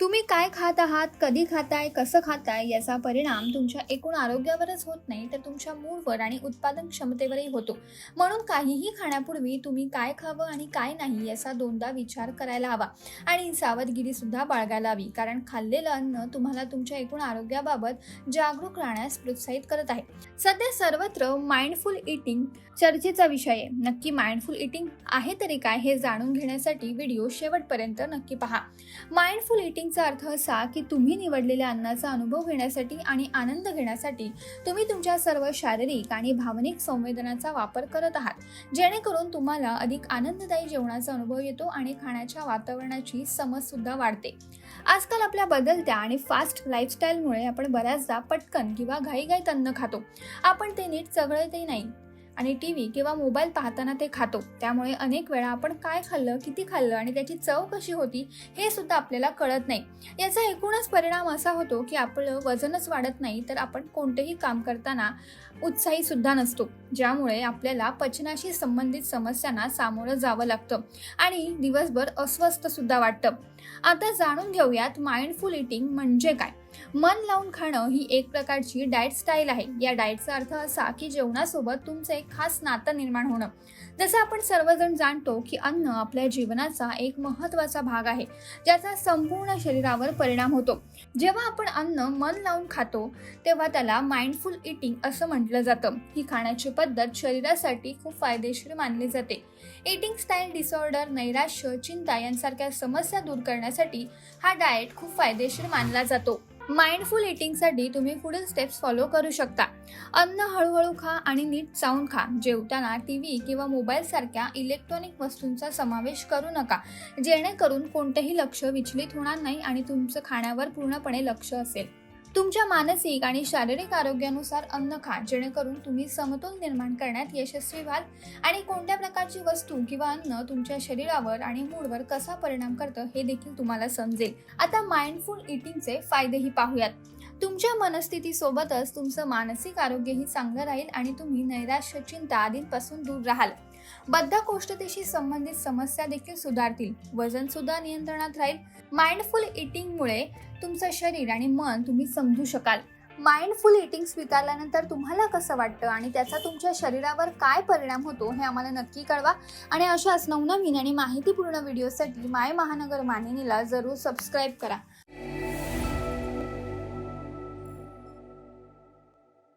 तुम्ही काय खात आहात कधी खाताय कसं खाताय याचा परिणाम तुमच्या एकूण आरोग्यावरच होत नाही तर तुमच्या मूडवर आणि उत्पादन क्षमतेवरही होतो. म्हणून काहीही खाण्यापूर्वी तुम्ही काय खावं आणि काय नाही याचा दोनदा विचार करायला हवा. आणि सावधगिरी सुद्धा बाळगायला हवी कारण खाल्लेलं अन्न तुम्हाला तुमच्या एकूण आरोग्याबाबत जागरूक राहण्यास प्रोत्साहित करत आहे. सध्या सर्वत्र माइंडफुल इटिंग चर्चेचा विषय आहे. नक्की माइंडफुल इटिंग आहे तरी काय हे जाणून घेण्यासाठी व्हिडिओ शेवटपर्यंत नक्की पहा. माइंडफुल इटिंग इटिंगचा अर्थ असा की तुम्ही निवडलेल्या अन्नाचा अनुभव घेण्यासाठी आणि आनंद घेण्यासाठी तुम्ही तुमच्या सर्व शारीरिक आणि भावनिक संवेदनाचा वापर करत आहात. जेणेकरून तुम्हाला अधिक आनंददायी जेवणाचा अनुभव येतो आणि खाण्याच्या वातावरणाची समज सुद्धा वाढते. आजकाल आपल्या बदलत्या आणि फास्ट लाईफस्टाईलमुळे आपण बऱ्याचदा पटकन किंवा घाईघाईत अन्न खातो. आपण ते नीट चघळतही नाही. आणि टी व्ही किंवा मोबाईल पाहताना ते खातो. त्यामुळे अनेक वेळा आपण काय खाल्लं किती खाल्लं आणि त्याची चव कशी होती हे सुद्धा आपल्याला कळत नाही. याचा एकूणच परिणाम असा होतो की आपलं वजनच वाढत नाही तर आपण कोणतेही काम करताना उत्साही सुद्धा नसतो. ज्यामुळे आपल्याला पचनाशी संबंधित समस्यांना सामोरं जावं लागतं आणि दिवसभर अस्वस्थ सुद्धा वाटतं. आता जाणून घेऊयात माइंडफुल इटिंग म्हणजे काय. मन लावून खाणं ही एक प्रकारची डाएट स्टाईल आहे. या डाएटचा अर्थ असा की जेवणासोबत तुमचं एक खास नातं निर्माण होणं. जसं आपण सर्वजण जाणतो की अन्न आपल्या जीवनाचा एक महत्त्वाचा भाग आहे ज्याचा संपूर्ण शरीरावर परिणाम होतो. जेव्हा आपण अन्न मन लावून खातो तेव्हा त्याला माइंडफुल इटिंग असं म्हटलं जातं. ही खाण्याची पद्धत शरीरासाठी खूप फायदेशीर मानली जाते. इटिंग स्टाईल डिसऑर्डर नैराश्य चिंता यांसारख्या समस्या दूर करण्यासाठी हा डाएट खूप फायदेशीर मानला जातो. माइंडफुल इटिंगसाठी तुम्ही पुढील स्टेप्स फॉलो करू शकता. अन्न हळूहळू खा आणि नीट चावून खा. जेवताना टी व्ही किंवा मोबाईलसारख्या इलेक्ट्रॉनिक वस्तूंचा समावेश करू नका. जेणेकरून कोणतेही लक्ष विचलित होणार नाही आणि तुमचं खाण्यावर पूर्णपणे लक्ष असेल. तुमच्या मानसिक आणि शारीरिक आरोग्यानुसार अन्न खा जेणेकरून तुम्ही समतोल निर्माण करण्यात यशस्वी व्हाल. आणि कोणत्या प्रकारची वस्तू किंवा अन्न तुमच्या शरीरावर आणि मूडवर कसा परिणाम करतं हे देखील तुम्हाला समजेल. आता माइंडफुल इटिंगचे फायदेही पाहूयात. तुमच्या मनस्थितीसोबतच तुमचं मानसिक आरोग्यही चांगलं राहील आणि तुम्ही नैराश्य चिंता आदींपासून दूर राहाल. बद्धकोष्ठतेशी संबंधित समस्या देखील सुधारतील. वजन सुद्धा नियंत्रणात राहील. माइंडफुल इटिंगमुळे तुमचं शरीर आणि मन तुम्ही समजू शकाल. माइंडफुल इटिंग स्वीकारल्यानंतर तुम्हाला कसं वाटतं आणि त्याचा तुमच्या शरीरावर काय परिणाम होतो हे आम्हाला नक्की कळवा. आणि अशाच नवनवीन आणि माहितीपूर्ण व्हिडिओसाठी माय महानगर मानिनीला जरूर सबस्क्राईब करा.